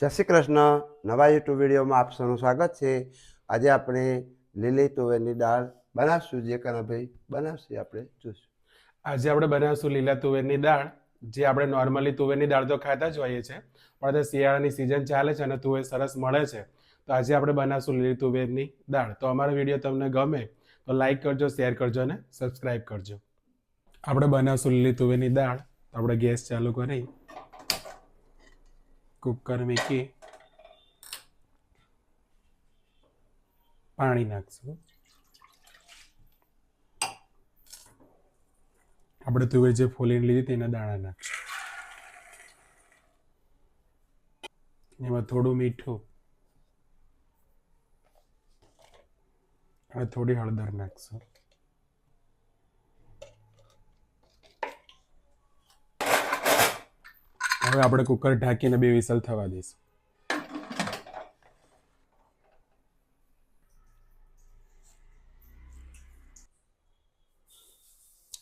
જય શ્રી કૃષ્ણ. નવા યુટ્યુબ વિડીયોમાં આપ સૌનું સ્વાગત છે. આજે આપણે લીલી તુવેરની દાળ બનાવશું, જે કનાભાઈ બનાવશે આપણે જોઈશું. આજે આપણે બનાવશું લીલા તુવેરની દાળ. જે આપણે નોર્મલી તુવેરની દાળ તો ખાતા જ હોઈએ છીએ, પણ શિયાળાની સિઝન ચાલે છે અને તુવેર સરસ મળે છે. તો આજે આપણે બનાવશું લીલી તુવેરની દાળ. તો અમારો વીડિયો તમને ગમે તો લાઈક કરજો શેર કરજો અને સબસ્ક્રાઈબ કરજો. આપણે બનાવશું લીલી તુવેરની દાળ. તો આપણે ગેસ ચાલુ કરી. કુકર મૂકી પાણી નાખશું. આપણે તુવેર જે ફોલીને લીધી તેના દાણા નાખશું. એમાં થોડું મીઠું. અને થોડી હળદર નાખશું. હવે આપણે કુકર ઢાંકીને બે વિસલ થવા દઈશું.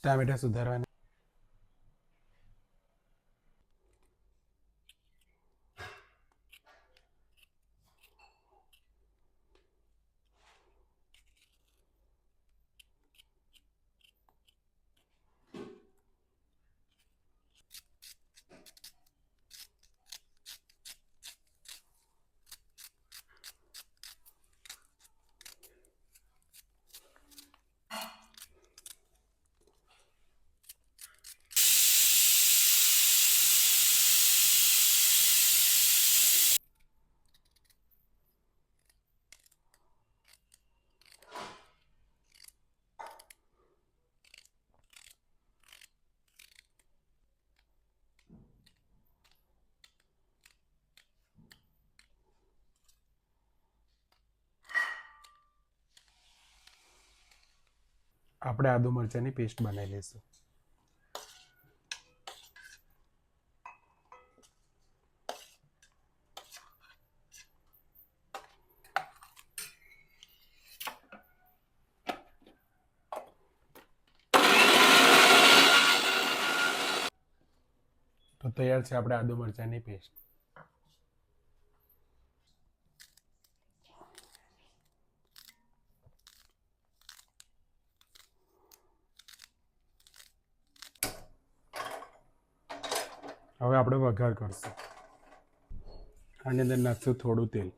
ટામેટા સુધારવાના. આપણે આદુ મરચાંની પેસ્ટ બનાવી લઈશું. તો તૈયાર છે આપણે આદુ મરચાંની પેસ્ટ. હવે આપણે વઘાર કરશું. આની અંદર નાખશું થોડું તેલ.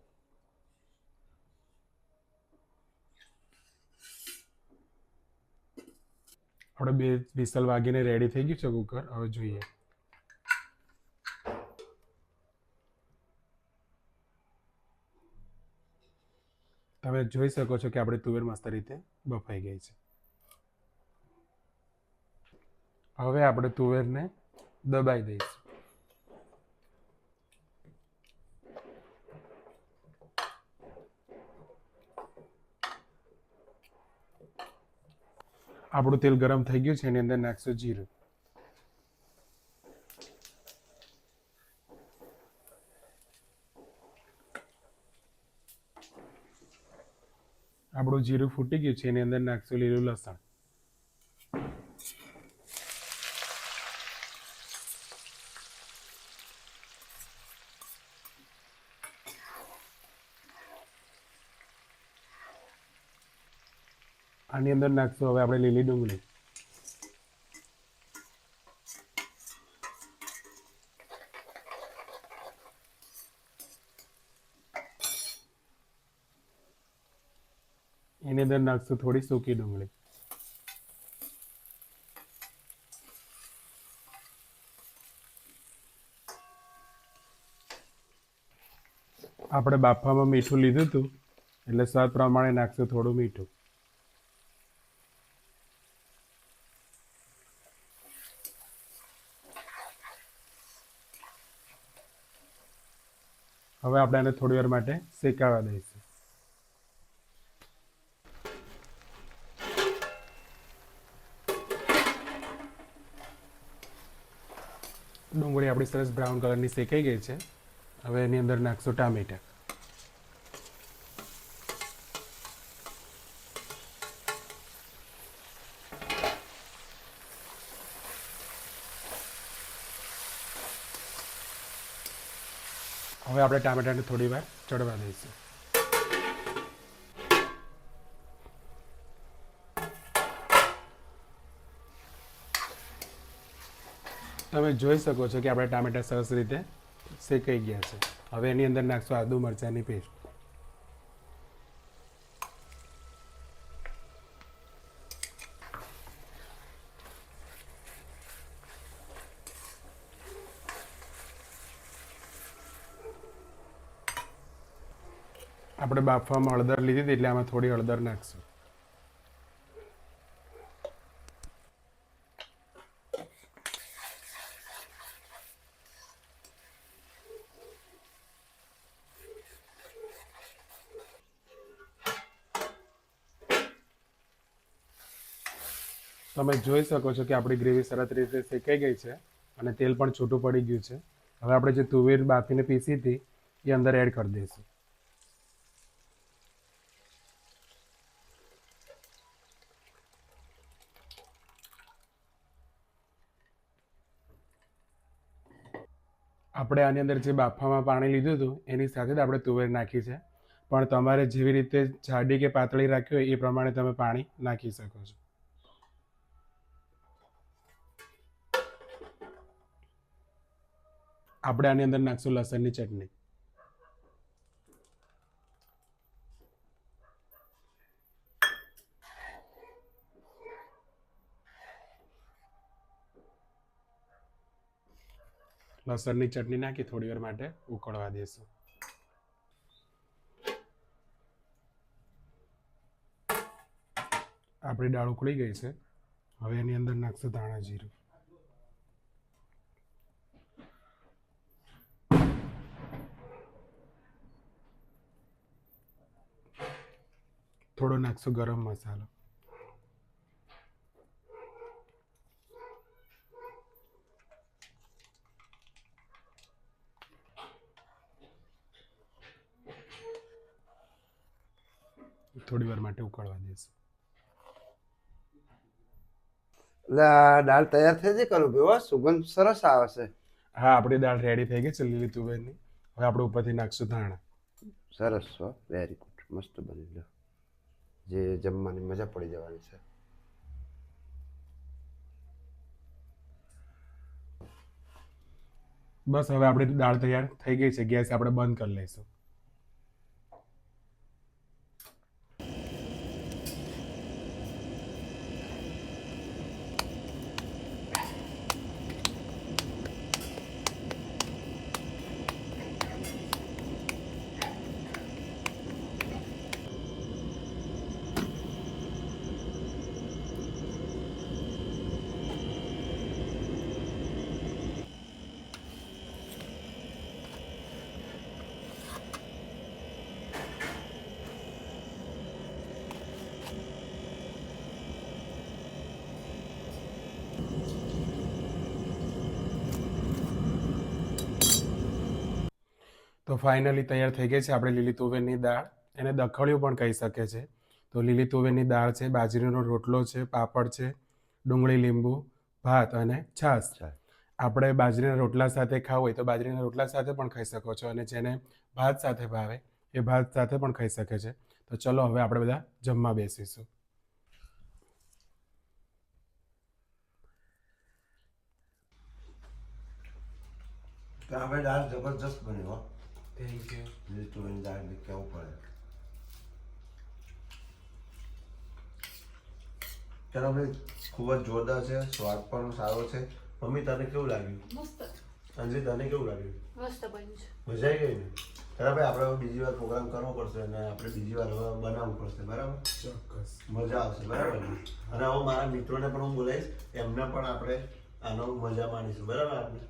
આપણે બે વિસલ વાગીને રેડી થઈ ગયું છે કુકર હવે જોઈએ. તમે જોઈ શકો છો કે આપણે તુવેર મસ્ત રીતે બફાઈ ગઈ છે. હવે આપણે તુવેરને દબાઈ દઈશું. આપણું તેલ ગરમ થઈ ગયું છે, એની અંદર નાખશું જીરું. આપણું જીરું ફૂટી ગયું છે, એની અંદર નાખશું લીલું લસણ. આની અંદર નાખશું. હવે આપણે લીલી ડુંગળી. એની અંદર નાખશું થોડી સૂકી ડુંગળી. આપણે બાફામાં મીઠું લીધું હતું, એટલે સ્વાદ પ્રમાણે નાખશું થોડું મીઠું. હવે આપણે એને થોડી વાર માટે શેકાવા દઈશું. ડુંગળી આપણી સરસ બ્રાઉન કલરની શેકાઈ ગઈ છે. હવે એની અંદર નાખશું ટામેટા. હવે આપણે ટામેટાને થોડી વાર ચડવા દઈશું. તમે જોઈ શકો છો કે આપણે ટામેટા સરસ રીતે શેકાઈ ગયા છે. હવે એની અંદર નાખશું આદુ મરચાંની પેસ્ટ. આપણે બાફવામાં હળદર લીધી હતી એટલે આમાં થોડી હળદર નાખશું. તમે જોઈ શકો છો કે આપણી ગ્રેવી સરસ રીતે શેકાઈ ગઈ છે અને તેલ પણ છૂટું પડી ગયું છે. હવે આપણે જે તુવેર બાફીને પીસી હતી, એ અંદર એડ કરી દઈશું. આપણે આની અંદર જે બાફામાં પાણી લીધું હતું, એની સાથે જ આપણે તુવેર નાખી છે. પણ તમારે જેવી રીતે જાડી કે પાતળી રાખી હોય, એ પ્રમાણે તમે પાણી નાખી શકો છો. આપણે આની અંદર નાખશું લસણની ચટણી. લસણની ચટણી નાખી થોડી વાર માટે ઉકળવા દઈશું આપણી દાળ ઉકળી ગઈ છે. હવે એની અંદર નાખશું ધાણા જીરું. થોડો નાખશું ગરમ મસાલો. થોડી વાર માટે ઉકળવા દઈશું એટલે આ દાળ તૈયાર થઈ જાય કરું ભાઈ સુગંધ સરસ આવે છે. હા આપણી દાળ રેડી થઈ ગઈ છે લીલી તુવેરની. હવે આપણે ઉપરથી નાખશું ધાણા. સરસ છો વેરી ગુડ મસ્ત બની ગયો. જે જમવાની મજા પડી જવાની છે. બસ હવે આપણી દાળ તૈયાર થઈ ગઈ છે. ગેસ આપણે બંધ કરી લઈશું. તો ફાઇનલી તૈયાર થઈ ગઈ છે આપણે લીલી તુવેરની દાળ. એને દખણિયું પણ કહી શકે છે. તો લીલી તુવેરની દાળ છે બાજરીનો રોટલો છે પાપડ છે ડુંગળી લીંબુ ભાત અને છાશ. આપણે બાજરીના રોટલા સાથે ખાવું હોય તો બાજરીના રોટલા સાથે પણ ખાઈ શકો છો અને જેને ભાત સાથે ભાવે એ ભાત સાથે પણ ખાઈ શકે છે. તો ચલો હવે આપણે બધા જમવા બેસીશું. તો આપણે દાળ જબરજસ્ત બની હો. થેન્ક યુ તુવેરની દાળ બી કેવું પડે ચાલો ભાઈ ખૂબ જ જોરદાર છે. સ્વાદ પણ સારો છે. મમ્મી તને કેવું લાગ્યું? મસ્ત. અંજલિ તને કેવું લાગ્યું? મસ્ત બન્યું છે. મજા આવી ગઈ ને? ચાલો ભાઈ આપણે બીજી વાર પ્રોગ્રામ કરવો પડશે અને આપણે બીજી વાર હવે બનાવવું પડશે બરાબર? ચોક્કસ. મજા આવશે બરાબર અને હવે મારા મિત્રોને પણ હું બોલાવીશ. એમને પણ આપણે આનો મજા માણીશું બરાબર? આપણે